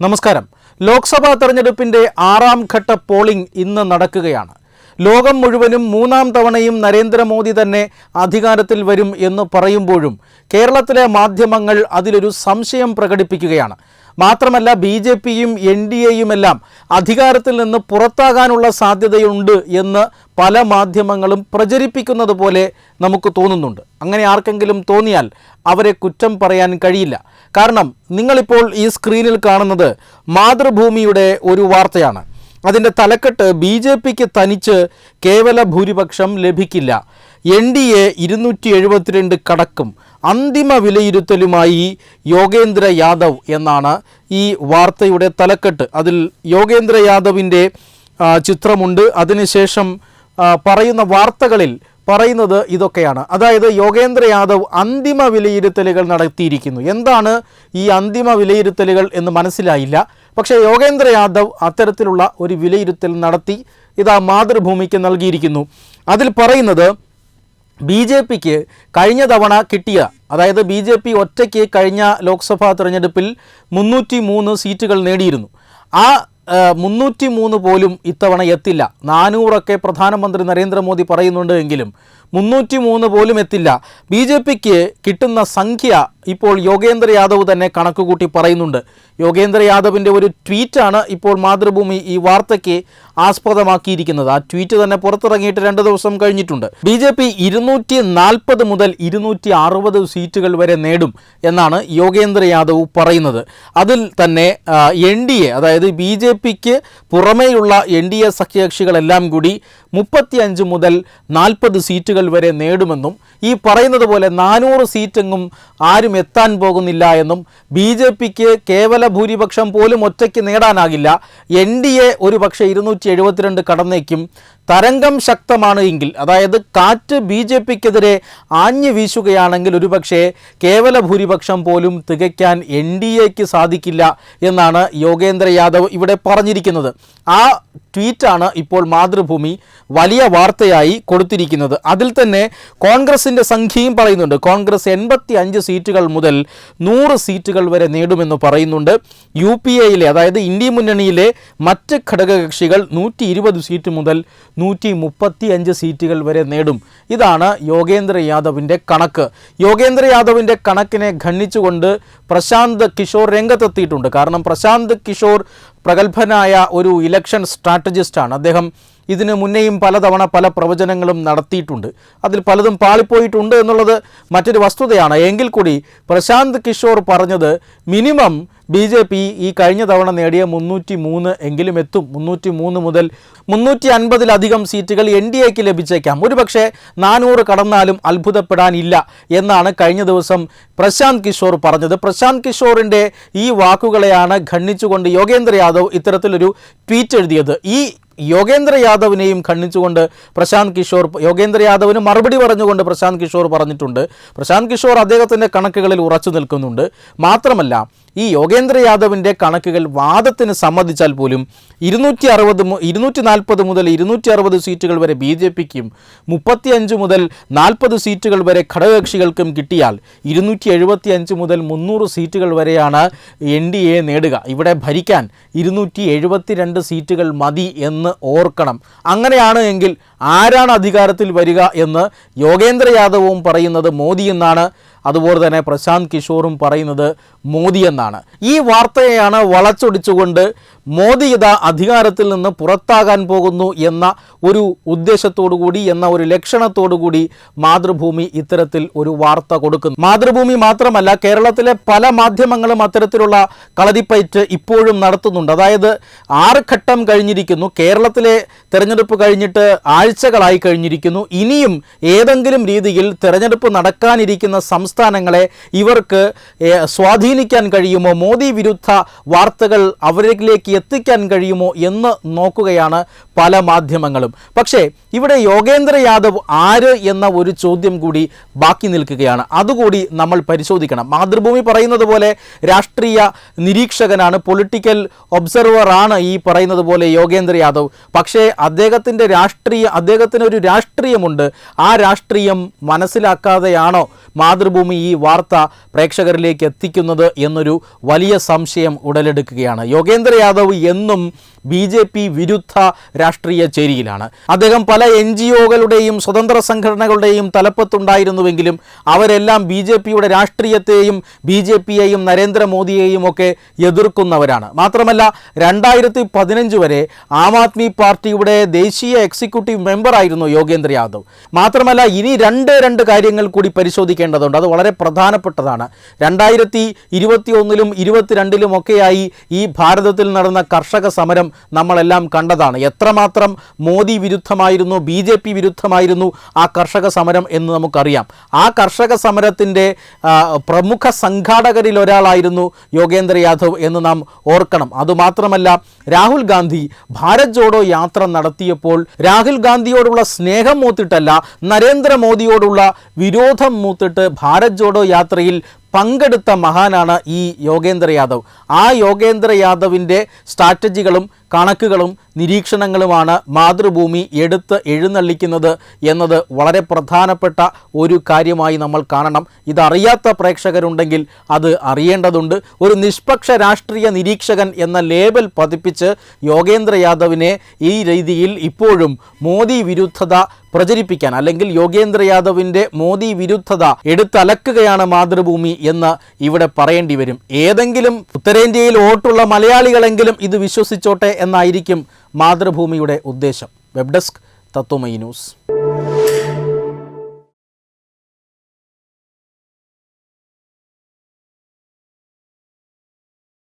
നമസ്കാരം. ലോക്സഭാ തെരഞ്ഞെടുപ്പിന്റെ ആറാം ഘട്ട പോളിംഗ് ഇന്ന് നടക്കുകയാണ്. ലോകം മുഴുവനും മൂന്നാം തവണയും നരേന്ദ്രമോദി തന്നെ അധികാരത്തിൽ വരും എന്ന് പറയുമ്പോഴും കേരളത്തിലെ മാധ്യമങ്ങൾ അതിലൊരു സംശയം പ്രകടിപ്പിക്കുകയാണ്. മാത്രമല്ല ബി ജെ പിയും എൻ ഡി എയുമെല്ലാം അധികാരത്തിൽ നിന്ന് പുറത്താകാനുള്ള സാധ്യതയുണ്ട് എന്ന് പല മാധ്യമങ്ങളും പ്രചരിപ്പിക്കുന്നത് പോലെ നമുക്ക് തോന്നുന്നുണ്ട്. അങ്ങനെ ആർക്കെങ്കിലും തോന്നിയാൽ അവരെ കുറ്റം പറയാൻ കഴിയില്ല. കാരണം നിങ്ങളിപ്പോൾ ഈ സ്ക്രീനിൽ കാണുന്നത് മാതൃഭൂമിയുടെ ഒരു വാർത്തയാണ്. അതിന്റെ തലക്കെട്ട് ബി ജെ പിക്ക് തനിച്ച് കേവല ഭൂരിപക്ഷം ലഭിക്കില്ല. എൻ ഡി എ ഇരുന്നൂറ്റി എഴുപത്തിരണ്ട് കടക്കും അന്തിമ വിലയിരുത്തലുമായി യോഗേന്ദ്ര യാദവ് എന്നാണ് ഈ വാർത്തയുടെ തലക്കെട്ട്. അതിൽ യോഗേന്ദ്ര യാദവിന്റെ ചിത്രമുണ്ട്. അതിനുശേഷം പറയുന്ന വാർത്തകളിൽ പറയുന്നത് ഇതൊക്കെയാണ്. അതായത് യോഗേന്ദ്ര യാദവ് അന്തിമ വിലയിരുത്തലുകൾ നടത്തിയിരിക്കുന്നു. എന്താണ് ഈ അന്തിമ വിലയിരുത്തലുകൾ എന്ന് മനസ്സിലായില്ല. പക്ഷേ യോഗേന്ദ്ര യാദവ് അത്തരത്തിലുള്ള ഒരു വിലയിരുത്തൽ നടത്തി ഇതാ മാതൃഭൂമിക്ക് നൽകിയിരിക്കുന്നു. അതിൽ പറയുന്നത് ബി ജെ പിക്ക് കഴിഞ്ഞ തവണ കിട്ടിയ അതായത് ബി ജെ പി ഒറ്റയ്ക്ക് കഴിഞ്ഞ ലോക്സഭാ തെരഞ്ഞെടുപ്പിൽ മുന്നൂറ്റി മൂന്ന് സീറ്റുകൾ നേടിയിരുന്നു. ആ മുന്നൂറ്റി മൂന്ന് പോലും ഇത്തവണ എത്തില്ല. നാനൂറൊക്കെ പ്രധാനമന്ത്രി നരേന്ദ്രമോദി പറയുന്നുണ്ട് എങ്കിലും മുന്നൂറ്റി മൂന്ന് പോലും എത്തില്ല. ബി ജെ പിക്ക് കിട്ടുന്ന സംഖ്യ ഇപ്പോൾ യോഗേന്ദ്ര യാദവ് തന്നെ കണക്കുകൂട്ടി പറയുന്നുണ്ട്. യോഗേന്ദ്ര യാദവിന്റെ ഒരു ട്വീറ്റാണ് ഇപ്പോൾ മാതൃഭൂമി ഈ വാർത്തയ്ക്ക് ആസ്പദമാക്കിയിരിക്കുന്നത്. ആ ട്വീറ്റ് തന്നെ പുറത്തിറങ്ങിയിട്ട് രണ്ട് ദിവസം കഴിഞ്ഞിട്ടുണ്ട്. ബി ജെ പി ഇരുന്നൂറ്റി നാൽപ്പത് മുതൽ ഇരുന്നൂറ്റി അറുപത് സീറ്റുകൾ വരെ നേടും എന്നാണ് യോഗേന്ദ്ര യാദവ് പറയുന്നത്. അതിൽ തന്നെ എൻ ഡി എ അതായത് ബി ജെ പിക്ക് പുറമേയുള്ള എൻ ഡി എ സഖ്യകക്ഷികളെല്ലാം കൂടി മുപ്പത്തിയഞ്ച് മുതൽ നാൽപ്പത് സീറ്റുകൾ വരെ നേടുമെന്നും ഈ പറയുന്നത് പോലെ നാനൂറ് സീറ്റെങ്ങും ആരും എത്താൻ പോകുന്നില്ല എന്നും ബി ജെ പിക്ക് കേവല ഭൂരിപക്ഷം പോലും ഒറ്റയ്ക്ക് നേടാനാകില്ല. എൻ ഡി എ ഒരു പക്ഷേ ഇരുന്നൂറ്റി എഴുപത്തിരണ്ട് കടന്നേക്കും. തരംഗം ശക്തമാണ് എങ്കിൽ അതായത് കാറ്റ് ബി ജെ പിക്കെതിരെ ആഞ്ഞു വീശുകയാണെങ്കിൽ ഒരുപക്ഷെ കേവല ഭൂരിപക്ഷം പോലും തികയ്ക്കാൻ എൻ ഡി എക്ക് സാധിക്കില്ല എന്നാണ് യോഗേന്ദ്ര യാദവ് ഇവിടെ പറഞ്ഞിരിക്കുന്നത്. ആ ട്വീറ്റാണ് ഇപ്പോൾ മാതൃഭൂമി വലിയ വാർത്തയായി കൊടുത്തിരിക്കുന്നത്. അതിൽ തന്നെ കോൺഗ്രസിന്റെ സംഖ്യയും പറയുന്നുണ്ട്. കോൺഗ്രസ് എൺപത്തി അഞ്ച് സീറ്റുകൾ മുതൽ നൂറ് സീറ്റുകൾ വരെ നേടുമെന്ന് പറയുന്നുണ്ട്. യു പി എയിലെ അതായത് ഇന്ത്യ മുന്നണിയിലെ മറ്റ് ഘടകകക്ഷികൾ നൂറ്റി ഇരുപത് സീറ്റ് മുതൽ നൂറ്റി മുപ്പത്തി അഞ്ച് സീറ്റുകൾ വരെ നേടും. ഇതാണ് യോഗേന്ദ്ര യാദവിന്റെ കണക്ക്. യോഗേന്ദ്ര യാദവിന്റെ കണക്കിനെ ഖണ്ഡിച്ചുകൊണ്ട് പ്രശാന്ത് കിഷോർ രംഗത്തെത്തിയിട്ടുണ്ട്. കാരണം പ്രശാന്ത് കിഷോർ പ്രഗത്ഭനായ ഒരു ഇലക്ഷൻ സ്ട്രാറ്റജിസ്റ്റാണ് അദ്ദേഹം ഇതിന് മുന്നേയും പലതവണ പല പ്രവചനങ്ങളും നടത്തിയിട്ടുണ്ട്. അതിൽ പലതും പാളിപ്പോയിട്ടുണ്ട് എന്നുള്ളത് മറ്റൊരു വസ്തുതയാണ്. എങ്കിൽ കൂടി പ്രശാന്ത് കിഷോർ പറഞ്ഞത് മിനിമം ബി ജെ പി ഈ കഴിഞ്ഞ തവണ നേടിയ മുന്നൂറ്റി മൂന്ന് എങ്കിലും എത്തും. മുന്നൂറ്റി മൂന്ന് മുതൽ മുന്നൂറ്റി അൻപതിലധികം സീറ്റുകൾ എൻ ഡി എക്ക് ലഭിച്ചേക്കാം. ഒരുപക്ഷെ നാനൂറ് കടന്നാലും അത്ഭുതപ്പെടാനില്ല എന്നാണ് കഴിഞ്ഞ ദിവസം പ്രശാന്ത് കിഷോർ പറഞ്ഞത്. പ്രശാന്ത് കിഷോറിന്റെ ഈ വാക്കുകളെയാണ് ഖണ്ഡിച്ചുകൊണ്ട് യോഗേന്ദ്ര യാദവ് ഇത്തരത്തിലൊരു ട്വീറ്റ് എഴുതിയത്. ഈ യോഗേന്ദ്ര യാദവിനെയും ഖണ്ഡിച്ചുകൊണ്ട് പ്രശാന്ത് കിഷോർ യോഗേന്ദ്ര യാദവിന് മറുപടി പറഞ്ഞുകൊണ്ട് പ്രശാന്ത് കിഷോർ പറഞ്ഞിട്ടുണ്ട്. പ്രശാന്ത് കിഷോർ അദ്ദേഹത്തിന്റെ കണക്കുകളിൽ ഉറച്ചു നിൽക്കുന്നുണ്ട്. മാത്രമല്ല ഈ യോഗേന്ദ്ര യാദവിന്റെ കണക്കുകൾ വാദത്തിന് സമ്മതിച്ചാൽ പോലും ഇരുന്നൂറ്റി അറുപത് ഇരുന്നൂറ്റി നാൽപ്പത് മുതൽ ഇരുന്നൂറ്റി അറുപത് സീറ്റുകൾ വരെ ബി ജെ പിക്കും മുപ്പത്തിയഞ്ച് മുതൽ നാൽപ്പത് സീറ്റുകൾ വരെ ഘടകകക്ഷികൾക്കും കിട്ടിയാൽ ഇരുന്നൂറ്റി എഴുപത്തി അഞ്ച് മുതൽ മുന്നൂറ് സീറ്റുകൾ വരെയാണ് എൻ ഡി എ നേടുക. ഇവിടെ ഭരിക്കാൻ ഇരുന്നൂറ്റി എഴുപത്തിരണ്ട് സീറ്റുകൾ മതി എന്ന് ഓർക്കണം. അങ്ങനെയാണ് എങ്കിൽ ആരാണ് അധികാരത്തിൽ വരിക എന്ന് യോഗേന്ദ്ര യാദവും പറയുന്നത് മോദി എന്നാണ് അതുപോലെ തന്നെ പ്രശാന്ത് കിഷോറും പറയുന്നത് മോദി എന്നാണ്. ഈ വാർത്തയെയാണ് വളച്ചൊടിച്ചുകൊണ്ട് മോദി ഇതാ അധികാരത്തിൽ നിന്ന് പുറത്താകാൻ പോകുന്നു എന്ന ഒരു ഉദ്ദേശത്തോടു കൂടി എന്ന ഒരു ലക്ഷണത്തോടു കൂടി മാതൃഭൂമി ഇത്തരത്തിൽ ഒരു വാർത്ത കൊടുക്കുന്നു. മാതൃഭൂമി മാത്രമല്ല കേരളത്തിലെ പല മാധ്യമങ്ങളും അത്തരത്തിലുള്ള കളരിപ്പയറ്റ് ഇപ്പോഴും നടത്തുന്നുണ്ട്. അതായത് ആറ് ഘട്ടം കഴിഞ്ഞിരിക്കുന്നു. കേരളത്തിലെ തെരഞ്ഞെടുപ്പ് കഴിഞ്ഞിട്ട് ആഴ്ചകളായി കഴിഞ്ഞിരിക്കുന്നു. ഇനിയും ഏതെങ്കിലും രീതിയിൽ തെരഞ്ഞെടുപ്പ് നടക്കാനിരിക്കുന്ന സംസ്ഥാനങ്ങളെ ഇവർക്ക് സ്വാധീനിക്കാൻ കഴിയുമോ? മോദി വിരുദ്ധ വാർത്തകൾ അവരിലേക്ക് എത്തിക്കാൻ കഴിയുമോ എന്ന് നോക്കുകയാണ് പല മാധ്യമങ്ങളും. പക്ഷേ ഇവിടെ യോഗേന്ദ്ര യാദവ് ആര് എന്ന ഒരു ചോദ്യം കൂടി ബാക്കി നിൽക്കുകയാണ്. അതുകൂടി നമ്മൾ പരിശോധിക്കണം. മാതൃഭൂമി പറയുന്നത് പോലെ രാഷ്ട്രീയ നിരീക്ഷകനാണ് പൊളിറ്റിക്കൽ ഒബ്സർവറാണ് ഈ പറയുന്നത് പോലെ യോഗേന്ദ്ര യാദവ്. പക്ഷേ അദ്ദേഹത്തിന്റെ രാഷ്ട്രീയ അദ്ദേഹത്തിന് ഒരു രാഷ്ട്രീയമുണ്ട്. ആ രാഷ്ട്രീയം മനസ്സിലാക്കാതെയാണോ മാതൃഭൂമി മാതൃഭൂമി ഈ വാർത്ത പ്രേക്ഷകരിലേക്ക് എത്തിക്കുന്നത് എന്നൊരു വലിയ സംശയം ഉടലെടുക്കുകയാണ്. യോഗേന്ദ്ര യാദവ് എന്നും ബി ജെ പി വിരുദ്ധ രാഷ്ട്രീയ ചേരിയിലാണ്. അദ്ദേഹം പല എൻ ജി ഒകളുടെയും സ്വതന്ത്ര സംഘടനകളുടെയും തലപ്പത്തുണ്ടായിരുന്നുവെങ്കിലും അവരെല്ലാം ബി ജെ പിയുടെ രാഷ്ട്രീയത്തെയും ബി ജെ പിയെയും നരേന്ദ്രമോദിയെയും ഒക്കെ എതിർക്കുന്നവരാണ്. മാത്രമല്ല രണ്ടായിരത്തി പതിനഞ്ച് വരെ ആം ആദ്മി പാർട്ടിയുടെ ദേശീയ എക്സിക്യൂട്ടീവ് മെമ്പറായിരുന്നു യോഗേന്ദ്ര യാദവ്. മാത്രമല്ല ഇനി രണ്ട് രണ്ട് കാര്യങ്ങൾ കൂടി പരിശോധിക്കേണ്ടതുണ്ട്. അത് വളരെ പ്രധാനപ്പെട്ടതാണ്. രണ്ടായിരത്തി ഇരുപത്തി ഒന്നിലും ഇരുപത്തിരണ്ടിലും ഒക്കെയായി ഈ ഭാരതത്തിൽ നടന്ന കർഷക സമരം നമ്മളെല്ലാം കണ്ടതാണ്. എത്രമാത്രം മോദി വിരുദ്ധമായിരുന്നു ബി ജെ പി വിരുദ്ധമായിരുന്നു ആ കർഷക സമരം എന്ന് നമുക്കറിയാം. ആ കർഷക സമരത്തിന്റെ പ്രമുഖ സംഘാടകരിൽ ഒരാളായിരുന്നു യോഗേന്ദ്ര യാദവ് എന്ന് നാം ഓർക്കണം. അതുമാത്രമല്ല രാഹുൽ ഗാന്ധി ഭാരത് ജോഡോ യാത്ര നടത്തിയപ്പോൾ രാഹുൽ ഗാന്ധിയോടുള്ള സ്നേഹം മൂത്തിട്ടല്ല നരേന്ദ്രമോദിയോടുള്ള വിരോധം മൂത്തിട്ട് ഭാരത് ജോഡോ യാത്രയിൽ പങ്കെടുത്ത മഹാനാണ് ഈ യോഗേന്ദ്ര യാദവ്. ആ യോഗേന്ദ്ര യാദവിന്റെ സ്ട്രാറ്റജികളും കണക്കുകളും നിരീക്ഷണങ്ങളുമാണ് മാതൃഭൂമി എടുത്ത് എഴുന്നള്ളിക്കുന്നത് എന്നത് വളരെ പ്രധാനപ്പെട്ട ഒരു കാര്യമായി നമ്മൾ കാണണം. ഇതറിയാത്ത പ്രേക്ഷകരുണ്ടെങ്കിൽ അത് അറിയേണ്ടതുണ്ട്. ഒരു നിഷ്പക്ഷ രാഷ്ട്രീയ നിരീക്ഷകൻ എന്ന ലേബൽ പതിപ്പിച്ച് യോഗേന്ദ്ര യാദവിനെ ഈ രീതിയിൽ ഇപ്പോഴും മോദി വിരുദ്ധത പ്രചരിപ്പിക്കാൻ അല്ലെങ്കിൽ യോഗേന്ദ്ര യാദവിന്റെ മോദി വിരുദ്ധത എടുത്തലക്കുകയാണ് മാതൃഭൂമി എന്ന് ഇവിടെ പറയേണ്ടി വരും. ഏതെങ്കിലും ഉത്തരേന്ത്യയിൽ വോട്ടുള്ള മലയാളികളെങ്കിലും ഇത് വിശ്വസിച്ചോട്ടെ എന്നായിരിക്കും മാതൃഭൂമിയുടെ ഉദ്ദേശം. Web desk Tatvamayi news.